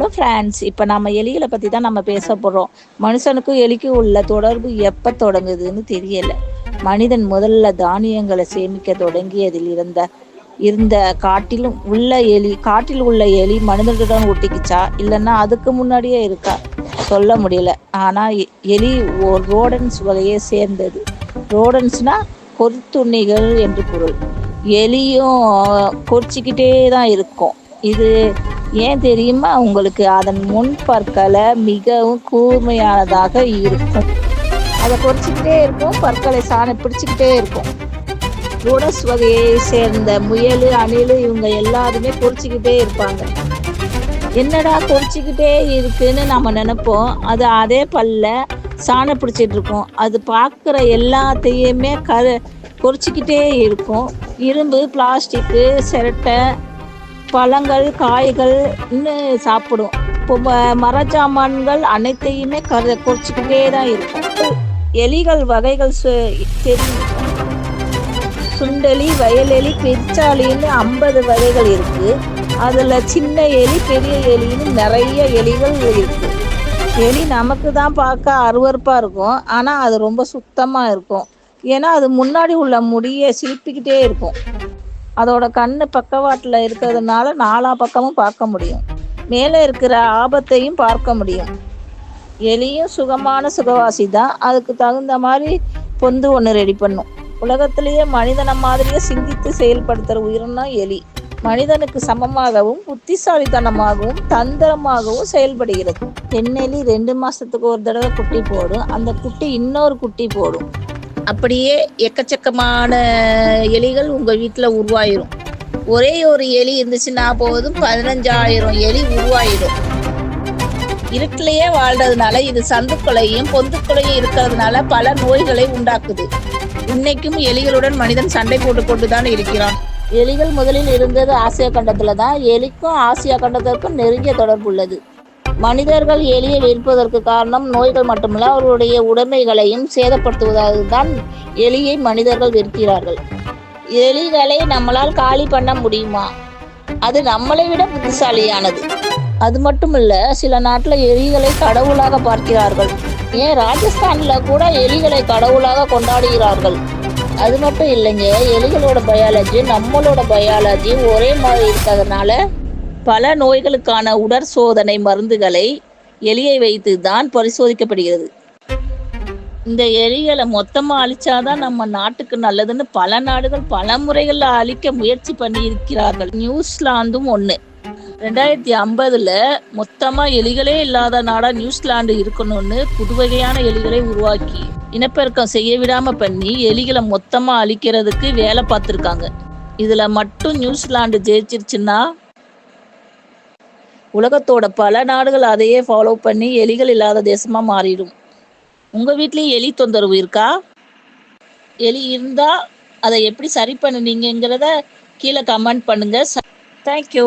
Hello friends இப்போ நம்ம எலிகளை பற்றி தான் நம்ம பேச போகிறோம் மனுஷனுக்கும் எலிக்கும் உள்ள தொடர்பு எப்போ தொடங்குதுன்னு தெரியல. மனிதன் முதல்ல தானியங்களை சேமிக்க தொடங்கியதில் இருந்த இருந்த காட்டிலும் உள்ள எலி காட்டில் உள்ள எலி மனிதனுடன் ஒட்டிக்கிச்சா? இல்லைன்னா அதுக்கு முன்னாடியே இருக்கா? சொல்ல முடியல. ஆனால் எலி ஒரு ரோடன்ஸ் வகையை சேர்ந்தது. ரோடன்ஸ்னா கொத்துண்ணிகள் என்று பொருள். எலியும் கொறிச்சிக்கிட்டே தான் இருக்கும். இது ஏன் தெரியுமா? உங்களுக்கு அதன் முன் பற்களை மிகவும் கூர்மையானதாக இருக்கும். அதை பொறிச்சிக்கிட்டே இருக்கும் பற்களை சாணை பிடிச்சிக்கிட்டே இருக்கும் ரோடஸ் வகையை சேர்ந்த முயல் அணில் இவங்க எல்லாருமே பொறிச்சிக்கிட்டே இருப்பாங்க. என்னடா பொறிச்சிக்கிட்டே இருக்குன்னு நம்ம நினைப்போம். அது அதே பல்ல சாணை பிடிச்சிட்டு இருக்கும். அது பார்க்குற எல்லாத்தையுமே கரு பொறிச்சிக்கிட்டே இருக்கும். இரும்பு பிளாஸ்டிக்கு சிரட்டை பழங்கள் காய்கள் சாப்பிடும். இப்போ மரச்சாமான்கள் அனைத்தையுமே கரு குறைச்சிக்கிட்டே தான் இருக்கும். எலிகள் வகைகள் தெரியும். சுண்டெலி வயலெலி பெருச்சாலின்னு ஐம்பது வகைகள் இருக்குது அதில் சின்ன எலி பெரிய எலின்னு நிறைய எலிகள் இருக்குது எலி நமக்கு தான் பார்க்க அருவறுப்பாக இருக்கும். ஆனால் அது ரொம்ப சுத்தமாக இருக்கும். ஏன்னா அது முன்னாடி உள்ள முடியை சிரிப்பிக்கிட்டே இருக்கும். அதோட கண்ணு பக்கவாட்டில் இருக்கிறதுனால நாலா பக்கமும் பார்க்க முடியும். மேலே இருக்கிற ஆபத்தையும் பார்க்க முடியும். எலியும் சுகமான சுகவாசி தான் அதுக்கு தகுந்த மாதிரி பொந்து ஒன்று ரெடி பண்ணும். உலகத்திலேயே மனிதனை மாதிரியே சிந்தித்து செயல்படுத்துகிற உயிரினா எலி. மனிதனுக்கு சமமாகவும் புத்திசாலித்தனமாகவும் தந்திரமாகவும் செயல்படுகிறது. பெண்ணெலி ரெண்டு மாதத்துக்கு ஒரு தடவை குட்டி போடும். அந்த குட்டி இன்னொரு குட்டி போடும். அப்படியே எக்கச்சக்கமான எலிகள் உங்கள் வீட்டில் உருவாயிரும். ஒரே ஒரு எலி இருந்துச்சுன்னா போதும் பதினஞ்சாயிரம் எலி உருவாயிடும். இருட்டிலேயே வாழ்றதுனால இது சந்துக்குலையும் பொந்துக்குலையும் இருக்கிறதுனால பல நோய்களை உண்டாக்குது. இன்னைக்கும் எலிகளுடன் மனிதன் சண்டை போட்டு கொண்டுதான் இருக்கிறான். எலிகள் முதலில் இருந்தது ஆசியா கண்டத்தில் தான். எலிக்கும் ஆசியா கண்டத்திற்கும் நெருங்கிய தொடர்பு உள்ளது. மனிதர்கள் எலியை வெறுப்பதற்கு காரணம் நோய்கள் மட்டுமல்ல அவர்களுடைய உடைமைகளையும் சேதப்படுத்துவதாக தான் எலியை மனிதர்கள் வெறுக்கிறார்கள். எலிகளை நம்மளால் காலி பண்ண முடியுமா? அது நம்மளை விட புத்திசாலியானது. அது மட்டும் இல்ல சில நாட்டில் எலிகளை கடவுளாக பார்க்கிறார்கள். ஏன் ராஜஸ்தான்ல கூட எலிகளை கடவுளாக கொண்டாடுகிறார்கள்? அது மட்டும் இல்லைங்க எலிகளோட பயாலஜி நம்மளோட பயாலஜி ஒரே மாதிரி இருக்கிறதுனால பல நோய்களுக்கான உடற்சோதனை மருந்துகளை எலியை வைத்து தான் பரிசோதிக்கப்படுகிறது. இந்த எலிகளை மொத்தமாக அழிச்சாதான் நம்ம நாட்டுக்கு நல்லதுன்னு பல நாடுகள் பல முறைகளில் அழிக்க முயற்சி பண்ணி இருக்கிறார்கள் நியூசிலாந்தும் ஒன்று ரெண்டாயிரத்தி ஐம்பதுல மொத்தமாக எலிகளே இல்லாத நாடாக நியூசிலாந்து இருக்கணும்னு புதுவகையான எலிகளை உருவாக்கி இனப்பெருக்கம் செய்ய விடாம பண்ணி எலிகளை மொத்தமாக அழிக்கிறதுக்கு வேலை பார்த்துருக்காங்க. இதில் மட்டும் நியூசிலாந்து ஜெயிச்சிருச்சுன்னா உலகத்தோட பல நாடுகள் அதையே ஃபாலோ பண்ணி எலிகள் இல்லாத தேசமாக மாறிடும். உங்கள் வீட்லேயும் எலி தொந்தரவு இருக்கா? எலி இருந்தால் அதை எப்படி சரி பண்ணுனீங்கிறத கீழே கமெண்ட் பண்ணுங்கள் தேங்க்யூ